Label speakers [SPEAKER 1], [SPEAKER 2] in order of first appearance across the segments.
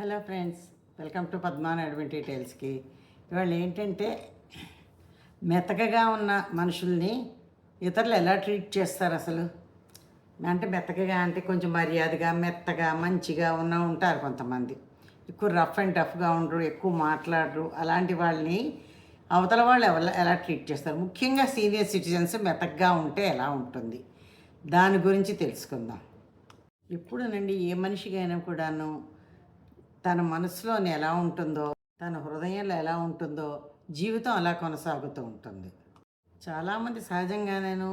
[SPEAKER 1] Hello friends welcome to Padman advent ఇవాళ ఏంటంటే మెతకగా ఉన్న మనుషుల్ని ఇతరులు ఎలా ట్రీట్ చేస్తారు అసలు? అంటే మెతకగా అంటే కొంచెం మర్యాదగా మెత్తగా మంచిగా ఉన్న ఉంటారు కొంతమంది. ఎక్కువ రఫ్ అండ్ టఫ్గా ఉండరు ఎక్కువ మాట్లాడరు. అలాంటి వాళ్ళని అవతల వాళ్ళు ఎవరు ఎలా ట్రీట్ చేస్తారు? ముఖ్యంగా సీనియర్ సిటిజన్స్ మెతగ్గా ఉంటే ఎలా ఉంటుంది? దాని గురించి తెలుసుకుందాం. ఎప్పుడునండి ఏ మనిషికైనా కూడాను తన మనసులోని ఎలా ఉంటుందో తన హృదయంలో ఎలా ఉంటుందో జీవితం అలా కొనసాగుతూ ఉంటుంది. చాలామంది సహజంగానేను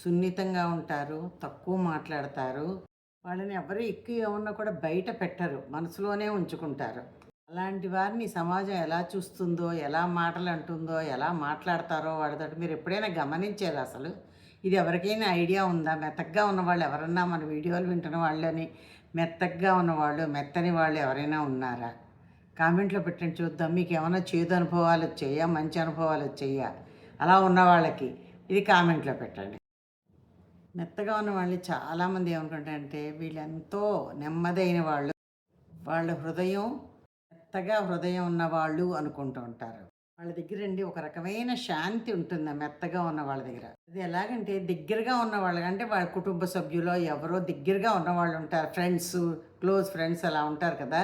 [SPEAKER 1] సున్నితంగా ఉంటారు తక్కువ మాట్లాడతారు. వాళ్ళని ఎవరు ఎక్కువ ఏమన్నా కూడా బయట పెట్టరు మనసులోనే ఉంచుకుంటారు. అలాంటి వారిని సమాజం ఎలా చూస్తుందో ఎలా మాటలు అంటుందో ఎలా మాట్లాడతారో వాడితోటి మీరు ఎప్పుడైనా గమనించారు అసలు? ఇది ఎవరికైనా ఐడియా ఉందా? మెత్తగా ఉన్న వాళ్ళు ఎవరన్నా మన వీడియోలు వింటున్న వాళ్ళని మెత్తగా ఉన్నవాళ్ళు మెత్తని వాళ్ళు ఎవరైనా ఉన్నారా? కామెంట్లో పెట్టండి చూద్దాం. మీకు ఏమైనా చేదు అనుభవాలు వచ్చాయా మంచి అనుభవాలు వచ్చాయా అలా ఉన్న వాళ్ళకి ఇది కామెంట్లో పెట్టండి. మెత్తగా ఉన్న వాళ్ళు చాలామంది ఏమనుకుంటారంటే వీళ్ళెంతో నెమ్మదైన వాళ్ళు వాళ్ళ హృదయం మెత్తగా హృదయం ఉన్న వాళ్ళు అనుకుంటూ ఉంటారు. వాళ్ళ దగ్గర అండి ఒక రకమైన శాంతి ఉంటుంది ఆ మెత్తగా ఉన్న వాళ్ళ దగ్గర. అది ఎలాగంటే దగ్గరగా ఉన్న వాళ్ళు అంటే వాళ్ళ కుటుంబ సభ్యులు ఎవరో దగ్గరగా ఉన్న వాళ్ళు ఉంటారు ఫ్రెండ్స్ క్లోజ్ ఫ్రెండ్స్ అలా ఉంటారు కదా.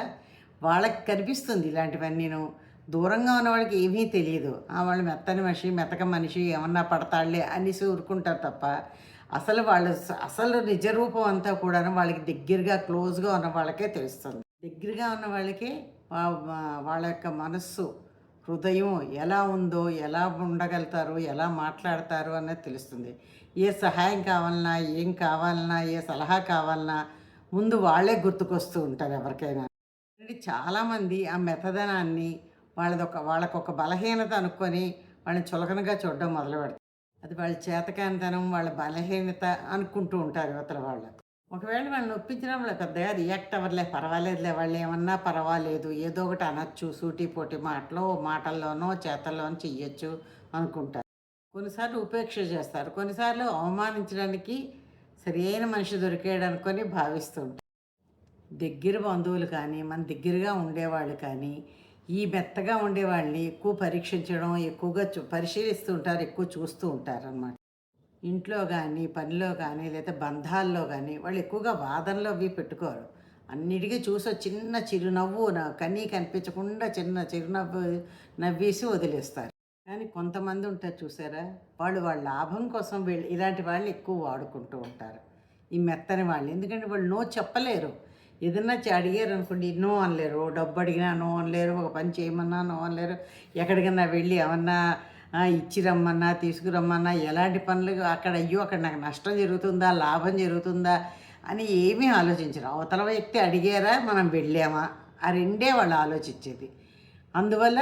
[SPEAKER 1] వాళ్ళకి కనిపిస్తుంది ఇలాంటివన్నీ నేను దూరంగా ఉన్న వాళ్ళకి ఏమీ తెలియదు ఆ వాళ్ళు మెత్తని మనిషి మెతక మనిషి ఏమన్నా పడతాడులే అనేసి ఊరుకుంటారు తప్ప అసలు వాళ్ళ స- అసలు నిజ రూపం అంతా కూడా వాళ్ళకి దగ్గరగా క్లోజ్గా ఉన్న వాళ్ళకే తెలుస్తుంది. దగ్గరగా ఉన్న వాళ్ళకే వాళ్ళ యొక్క మనస్సు హృదయం ఎలా ఉందో ఎలా ఉండగలుగుతారు ఎలా మాట్లాడతారు అనేది తెలుస్తుంది. ఏ సహాయం కావాలన్నా ఏం కావాలన్నా ఏ సలహా కావాలన్నా ముందు వాళ్ళే గుర్తుకొస్తూ ఉంటారు ఎవరికైనా. చాలామంది ఆ మెతదనాన్ని వాళ్ళదొక వాళ్ళకొక బలహీనత అనుకొని వాళ్ళని చులకనగా చూడడం మొదలు పెడతారు అది వాళ్ళ చేతకానితనం వాళ్ళ బలహీనత అనుకుంటూ ఉంటారు యువతల వాళ్ళు. ఒకవేళ వాళ్ళని ఒప్పించినా వాళ్ళు పెద్దగా రియాక్ట్ అవ్వలే పర్వాలేదులే వాళ్ళు ఏమన్నా పర్వాలేదు ఏదో ఒకటి అనొచ్చు సూటి పోటీ మాటలో మాటల్లోనో చేతల్లోనో చెయ్యొచ్చు అనుకుంటారు. కొన్నిసార్లు ఉపేక్ష చేస్తారు. కొన్నిసార్లు అవమానించడానికి సరైన మనిషి దొరికాడు అనుకొని భావిస్తుంటారు దగ్గర బంధువులు కానీ మన దగ్గరగా ఉండేవాళ్ళు కానీ ఈ మెత్తగా ఉండేవాళ్ళని ఎక్కువ పరీక్షించడం ఎక్కువగా చూ పరిశీలిస్తూ ఉంటారు ఎక్కువ చూస్తూ ఉంటారు అన్నమాట ఇంట్లో కానీ పనిలో కానీ లేదా బంధాల్లో కానీ వాళ్ళు ఎక్కువగా వాదనలో అవి పెట్టుకోరు. అన్నిటికీ చూసో చిన్న చిరునవ్వు నా కనీ కనిపించకుండా చిన్న చిరునవ్వు నవ్వేసి వదిలేస్తారు. కానీ కొంతమంది ఉంటారు చూసారా? వాళ్ళు వాళ్ళ లాభం కోసం వీళ్ళు ఇలాంటి వాళ్ళు ఎక్కువ వాడుకుంటూ ఉంటారు. ఈ మెత్తని వాళ్ళు. ఎందుకంటే వాళ్ళు నో చెప్పలేరు. ఏదన్నా చ- అడిగారు అనుకోండి నో అనలేరు. డబ్బు అడిగినా నో అనలేరు. ఒక పని చేయమన్నా నో అనలేరు. ఎక్కడికన్నా వెళ్ళి ఏమన్నా ఇచ్చి రమ్మన్నా తీసుకురమ్మన్నా ఎలాంటి పనులు అక్కడ అయ్యో అక్కడ నాకు నష్టం జరుగుతుందా లాభం జరుగుతుందా అని ఏమీ ఆలోచించరు. అవతల వ్యక్తి అడిగారా మనం వెళ్ళామా ఆ రెండే వాళ్ళు ఆలోచించేది. అందువల్ల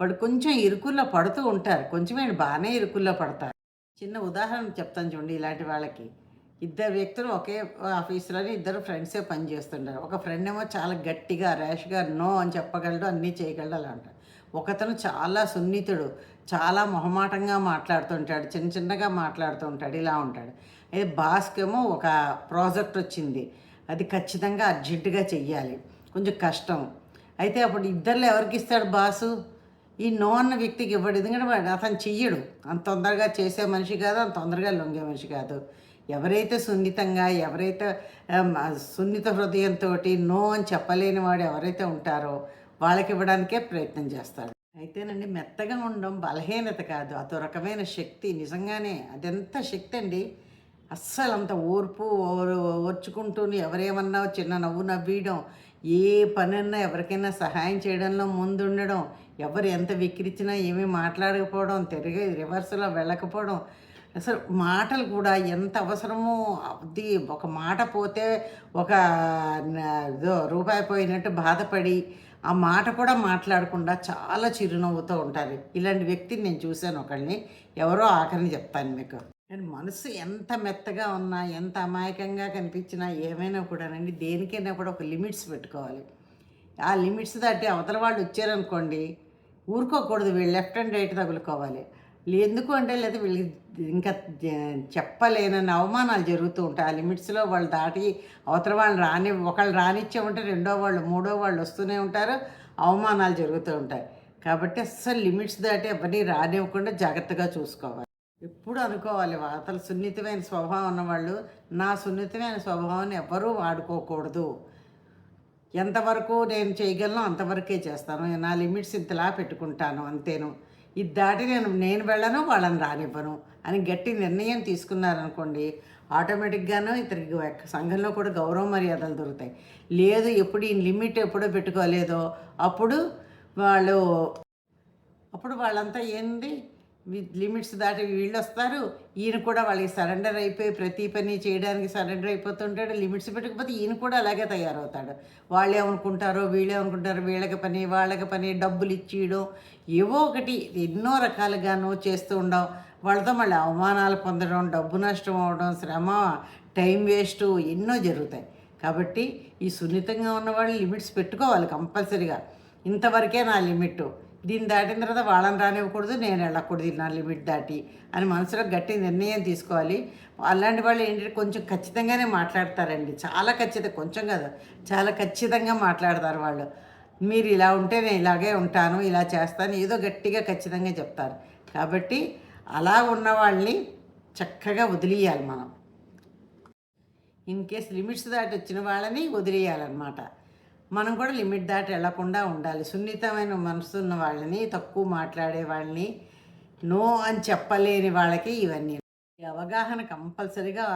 [SPEAKER 1] వాడు కొంచెం ఇరుకుల్లో పడుతూ ఉంటారు. కొంచెమే బాగానే ఇరుకుల్లో పడతారు. చిన్న ఉదాహరణ చెప్తాను చూడండి ఇలాంటి వాళ్ళకి. ఇద్దరు వ్యక్తులు ఒకే ఆఫీసులోనే ఇద్దరు ఫ్రెండ్సే పనిచేస్తుంటారు ఒక ఫ్రెండ్ ఏమో చాలా గట్టిగా ర్యాష్గా నో అని చెప్పగలడు అన్నీ చేయగలడు అలా అంటారు ఒకతను చాలా సున్నితుడు. చాలా మొహమాటంగా మాట్లాడుతుంటాడు చిన్న చిన్నగా మాట్లాడుతూ ఉంటాడు ఇలా ఉంటాడు. అయితే బాస్కేమో ఒక ప్రాజెక్ట్ వచ్చింది. అది ఖచ్చితంగా అర్జెంటుగా చెయ్యాలి. కొంచెం కష్టం. అయితే అప్పుడు ఇద్దరిలో ఎవరికి ఇస్తాడు బాసు? ఈ నో అన్న వ్యక్తికి ఇవ్వడు. ఎందుకంటే వాడు అతను చెయ్యడు. అంత తొందరగా చేసే మనిషి కాదు అంత తొందరగా లొంగే మనిషి కాదు. ఎవరైతే సున్నితంగా ఎవరైతే సున్నిత హృదయంతో నో అని చెప్పలేని వాడు ఎవరైతే ఉంటారో వాళ్ళకి ఇవ్వడానికే ప్రయత్నం చేస్తాడు. అయితేనండి మెత్తగా ఉండడం బలహీనత కాదు. అదో రకమైన శక్తి నిజంగానే అదెంత శక్తి అండి. అస్సలు అంత ఓర్పు ఓరు ఓర్చుకుంటూ ఎవరేమన్నా చిన్న నవ్వు నవ్వీయడం ఏ పనన్నా ఎవరికైనా సహాయం చేయడంలో ముందుండడం ఎవరు ఎంత విక్రించినా ఏమీ మాట్లాడకపోవడం తిరిగి రివర్స్లో వెళ్ళకపోవడం అసలు మాటలు కూడా ఎంత అవసరమో అది ఒక మాట పోతే ఒక ఇదో రూపాయి పోయినట్టు బాధపడి ఆ మాట కూడా మాట్లాడకుండా చాలా చిరునవ్వుతో ఉంటారు. ఇలాంటి వ్యక్తిని నేను చూశాను ఒకళ్ళని. ఎవరో ఆఖరిని చెప్తాను మీకు. నేను మనసు ఎంత మెత్తగా ఉన్నా ఎంత అమాయకంగా కనిపించినా ఏమైనా కూడానండి దేనికైనా కూడా ఒక లిమిట్స్ పెట్టుకోవాలి. ఆ లిమిట్స్ దాటి అవతల వాళ్ళు వచ్చారనుకోండి ఊరుకోకూడదు వీళ్ళు లెఫ్ట్ అండ్ రైట్ తగులుకోవాలి. ఎందుకు అంటే లేదా వీళ్ళకి ఇంకా చెప్పలేనని అవమానాలు జరుగుతూ ఉంటాయి. ఆ లిమిట్స్లో వాళ్ళు దాటి అవతల వాళ్ళు రాని ఒకళ్ళు రానిచ్చే ఉంటే రెండో వాళ్ళు మూడో వాళ్ళు వస్తూనే ఉంటారు. అవమానాలు జరుగుతూ ఉంటాయి. కాబట్టి అస్సలు లిమిట్స్ దాటి ఎవరిని రానివ్వకుండా జాగ్రత్తగా చూసుకోవాలి. ఎప్పుడు అనుకోవాలి అతను సున్నితమైన స్వభావం ఉన్నవాళ్ళు నా సున్నితమైన స్వభావాన్ని ఎవరూ వాడుకోకూడదు. ఎంతవరకు నేను చేయగలను అంతవరకే చేస్తాను. నా లిమిట్స్ ఇంతలా పెట్టుకుంటాను అంతేను. ఇది దాటి నేను నేను వెళ్ళను వాళ్ళని రానివ్వను అని గట్టి నిర్ణయం తీసుకున్నారనుకోండి ఆటోమేటిక్గాను ఇతరికి సంఘంలో కూడా గౌరవ మర్యాదలు దొరుకుతాయి. లేదు ఎప్పుడు ఈ లిమిట్ ఎప్పుడో పెట్టుకోలేదో అప్పుడు వాళ్ళు అప్పుడు వాళ్ళంతా ఏంది? లిమిట్స్ దాటి వీళ్ళు వస్తారు ఈయన కూడా వాళ్ళకి సరెండర్ అయిపోయి ప్రతి పని చేయడానికి సరెండర్ అయిపోతుంటాడు. లిమిట్స్ పెట్టకపోతే ఈయన కూడా అలాగే తయారవుతాడు. వాళ్ళు ఏమనుకుంటారో వీళ్ళు ఏమనుకుంటారో వీళ్ళకి పని వాళ్ళకి పని డబ్బులు ఇచ్చియడం ఏవో ఒకటి ఎన్నో రకాలుగానో చేస్తూ ఉండవు వాళ్ళతో మళ్ళీ అవమానాలు పొందడం డబ్బు నష్టం అవడం శ్రమ టైం వేస్ట్ ఎన్నో జరుగుతాయి. కాబట్టి ఈ సున్నితంగా ఉన్నవాళ్ళు లిమిట్స్ పెట్టుకోవాలి కంపల్సరీగా. ఇంతవరకే నా లిమిట్ దీన్ని దాటిన తర్వాత వాళ్ళని రానివ్వకూడదు నేను వెళ్ళకూడదు నా లిమిట్ దాటి అని మనసులో గట్టి నిర్ణయం తీసుకోవాలి. అలాంటి వాళ్ళు ఏంటంటే కొంచెం ఖచ్చితంగానే మాట్లాడతారండి. చాలా ఖచ్చితంగా కొంచెం కాదు చాలా ఖచ్చితంగా మాట్లాడతారు వాళ్ళు. మీరు ఇలా ఉంటే నేను ఇలాగే ఉంటాను ఇలా చేస్తాను ఏదో గట్టిగా ఖచ్చితంగా చెప్తారు. కాబట్టి అలా ఉన్న వాళ్ళని చక్కగా వదిలేయాలి మనం. ఇన్ కేస్ లిమిట్స్ దాటి వచ్చిన వాళ్ళని వదిలేయాలన్నమాట. మనం కూడా లిమిట్ దాటి వెళ్ళకుండా ఉండాలి. సున్నితమైన మనసున్న వాళ్ళని తక్కువ మాట్లాడే వాళ్ళని నో అని చెప్పలేని వాళ్ళకి ఇవన్నీ. ఈ అవగాహన కంపల్సరీగా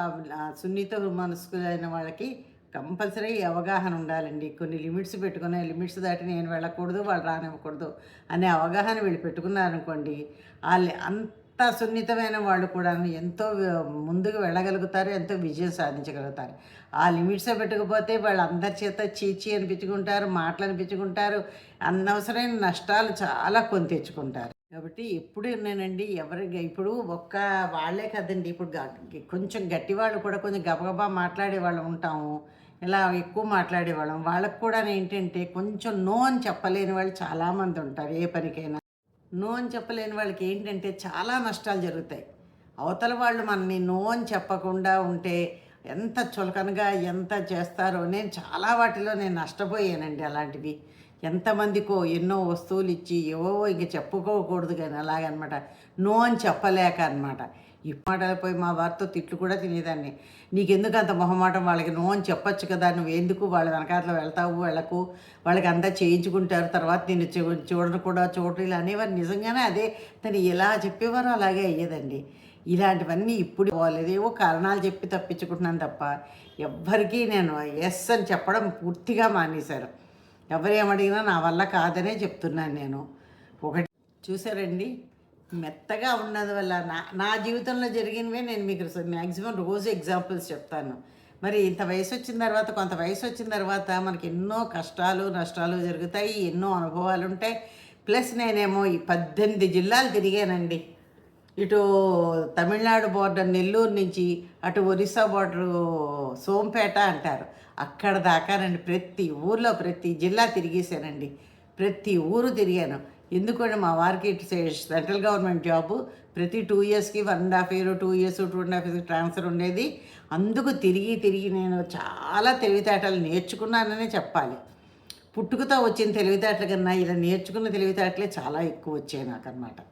[SPEAKER 1] సున్నిత మనసులైన వాళ్ళకి కంపల్సరీ అవగాహన ఉండాలండి. కొన్ని లిమిట్స్ పెట్టుకునే లిమిట్స్ దాటి నేను వెళ్ళకూడదు వాళ్ళు రానివ్వకూడదు అనే అవగాహన వీళ్ళు పెట్టుకున్నారనుకోండి వాళ్ళు అంత సున్నితమైన వాళ్ళు కూడా ఎంతో ముందుకు వెళ్ళగలుగుతారు ఎంతో విజయం సాధించగలుగుతారు. ఆ లిమిట్స్ పెట్టకపోతే వాళ్ళు అందరి చేత చీచి అనిపించుకుంటారు మాటలు అనిపించుకుంటారు అనవసరమైన నష్టాలు చాలా కొని తెచ్చుకుంటారు. కాబట్టి ఎప్పుడు నేనండి ఎవరికి ఇప్పుడు ఒక్క వాళ్ళే కదండి ఇప్పుడు కొంచెం గట్టి వాళ్ళు కూడా కొంచెం గబగబా మాట్లాడే వాళ్ళు ఉంటాము ఇలా ఎక్కువ మాట్లాడేవాళ్ళం వాళ్ళకు కూడా ఏంటంటే కొంచెం నో అని చెప్పలేని వాళ్ళు చాలామంది ఉంటారు ఏ పనికైనా. నో అని చెప్పలేని వాళ్ళకి ఏంటంటే చాలా నష్టాలు జరుగుతాయి. అవతల వాళ్ళు మనని నో అని చెప్పకుండా ఉంటే ఎంత చులకనగా ఎంత చేస్తారో నేను చాలా వాటిలో నేను నష్టపోయానండి అలాంటివి. ఎంతమందికో ఎన్నో వస్తువులు ఇచ్చి ఏవో ఇంక చెప్పుకోకూడదు కానీ అలాగనమాట. నో అని చెప్పలేక అనమాట ఈ మాటలు పోయి మా వారితో తిట్లు కూడా తినేదాన్ని. నీకెందుకు అంత మొహమాటం? వాళ్ళకి నో అని చెప్పొచ్చు కదా. నువ్వు ఎందుకు వాళ్ళ వెనకాతలో వెళ్తావు వెళ్ళకు. వాళ్ళకి అంతా చేయించుకుంటారు. తర్వాత నేను చూ- చూడను కూడా చూడలేదు ఇలా అనేవారు. నిజంగానే అదే. తను ఎలా చెప్పేవారు అలాగే అయ్యేదండి. ఇలాంటివన్నీ ఇప్పుడు పోలేదు ఏవో కారణాలు చెప్పి తప్పించుకుంటున్నాను తప్ప ఎవ్వరికీ నేను ఎస్ అని చెప్పడం పూర్తిగా మానేశారు. ఎవరేమడిగినా నా వల్ల కాదనే చెప్తున్నాను నేను. ఒకటి చూసారండి మెత్తగా ఉన్నది వల్ల నా నా జీవితంలో జరిగినవే నేను మీకు మ్యాక్సిమం రోజు ఎగ్జాంపుల్స్ చెప్తాను. మరి ఇంత వయసు వచ్చిన తర్వాత కొంత వయసు వచ్చిన తర్వాత మనకి ఎన్నో కష్టాలు నష్టాలు జరుగుతాయి ఎన్నో అనుభవాలు ఉంటాయి. ప్లస్ నేనేమో ఈ పద్దెనిమిది జిల్లాలు తిరిగానండి. ఇటు తమిళనాడు బోర్డర్ నెల్లూరు నుంచి అటు ఒరిస్సా బోర్డరు సోంపేట అంటారు. అక్కడ దాకానండి ప్రతి ఊర్లో ప్రతి జిల్లా తిరిగేసానండి ప్రతి ఊరు తిరిగాను. ఎందుకంటే మా వారికి ఇటు సెంట్రల్ గవర్నమెంట్ జాబ్. ప్రతి టూ ఇయర్స్కి one and half year two years two and half years transfer ఉండేది. అందుకు తిరిగి తిరిగి నేను చాలా తెలివితేటలు నేర్చుకున్నాననే చెప్పాలి. పుట్టుకతో వచ్చిన తెలివితేటల కన్నా ఇలా నేర్చుకున్న తెలివితేటలే చాలా ఎక్కువ వచ్చాయి నాకు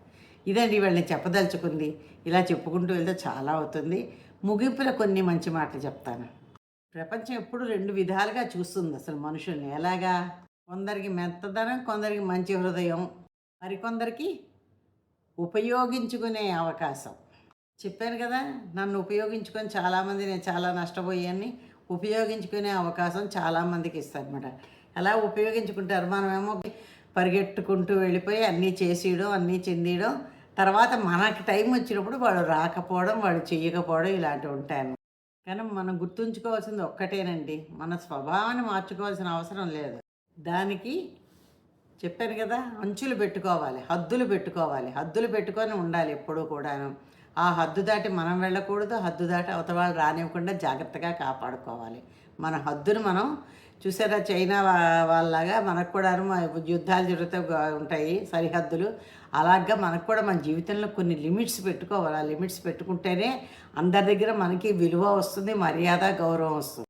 [SPEAKER 1] ఇదండి వీళ్ళని చెప్పదలుచుకుంది. ఇలా చెప్పుకుంటూ వెళ్తే చాలా అవుతుంది. ముగింపులో కొన్ని మంచి మాటలు చెప్తాను. ప్రపంచం ఎప్పుడు రెండు విధాలుగా చూస్తుంది అసలు మనుషుల్ని. ఎలాగా? కొందరికి మెత్తదనం కొందరికి మంచి హృదయం. మరికొందరికి ఉపయోగించుకునే అవకాశం. చెప్పాను కదా నన్ను ఉపయోగించుకొని చాలామంది నేను చాలా నష్టపోయాన్ని ఉపయోగించుకునే అవకాశం చాలామందికి ఇస్తారనమాట అలా ఉపయోగించుకుంటారు మనమేమో పరిగెట్టుకుంటూ వెళ్ళిపోయి అన్నీ చేసేయడం అన్నీ చెందియడం తర్వాత మనకి టైం వచ్చినప్పుడు వాడు రాకపోవడం వాడు చేయకపోవడం ఇలాంటివి ఉంటాయి కానీ మనం గుర్తుంచుకోవాల్సింది ఒక్కటేనండి మన స్వభావాన్ని మార్చుకోవాల్సిన అవసరం లేదు. దానికి చెప్పాను కదా అంచులు పెట్టుకోవాలి హద్దులు పెట్టుకోవాలి హద్దులు పెట్టుకొని ఉండాలి ఎప్పుడూ కూడాను. ఆ హద్దు దాటి మనం వెళ్ళకూడదు హద్దు దాటి అవతల వాళ్ళు రానివ్వకుండా జాగ్రత్తగా కాపాడుకోవాలి. మన హద్దును మనం చూసారా చైనా వాళ్ళలాగా మనకు కూడా యుద్ధాలు జరుగుతూ ఉంటాయి సరిహద్దులు. అలాగా మనకు కూడా మన జీవితంలో కొన్ని లిమిట్స్ పెట్టుకోవాలి. ఆ లిమిట్స్ పెట్టుకుంటేనే అందరి దగ్గర మనకి విలువ వస్తుంది మర్యాద గౌరవం వస్తుంది.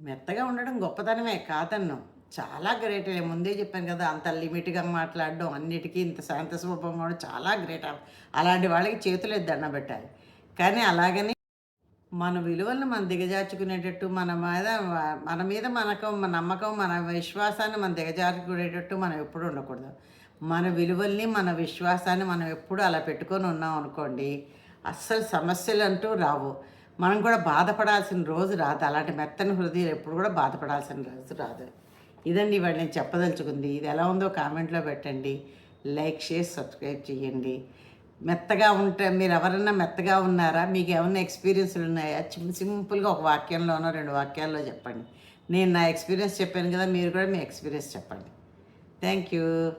[SPEAKER 1] మెత్తగా ఉండడం గొప్పతనమే కాదన్ను. చాలా గ్రేట్ నేను ముందే చెప్పాను కదా అంత లిమిట్గా మాట్లాడడం అన్నిటికీ ఇంత శాంత స్వభావం కూడా చాలా గ్రేట్ అలాంటి వాళ్ళకి చేతులు దండ పెట్టాలి. కానీ అలాగనే మన విలువలను మనం దిగజార్చుకునేటట్టు మన మీద మన మీద మనకు మన నమ్మకం మన విశ్వాసాన్ని మనం దిగజార్చుకునేటట్టు మనం ఎప్పుడు ఉండకూడదు. మన విలువల్ని మన విశ్వాసాన్ని మనం ఎప్పుడు అలా పెట్టుకొని ఉన్నాం అనుకోండి అస్సలు సమస్యలు అంటూ రావు. మనం కూడా బాధపడాల్సిన రోజు రాదు. అలాంటి మెత్తని హృదయాలు ఎప్పుడు కూడా బాధపడాల్సిన రోజు రాదు. ఇదండి ఇవాళ నేను చెప్పదలుచుకుంది. ఇది ఎలా ఉందో కామెంట్లో పెట్టండి. లైక్ షేర్ సబ్స్క్రైబ్ చేయండి. మెత్తగా ఉంటే మీరు ఎవరన్నా మెత్తగా ఉన్నారా? మీకు ఏమన్నా ఎక్స్పీరియన్స్లు ఉన్నాయా? సింపుల్గా ఒక వాక్యంలోనో రెండు వాక్యాల్లో చెప్పండి. నేను నా ఎక్స్పీరియన్స్ చెప్పాను కదా మీరు కూడా మీ ఎక్స్పీరియన్స్ చెప్పండి. Thank you.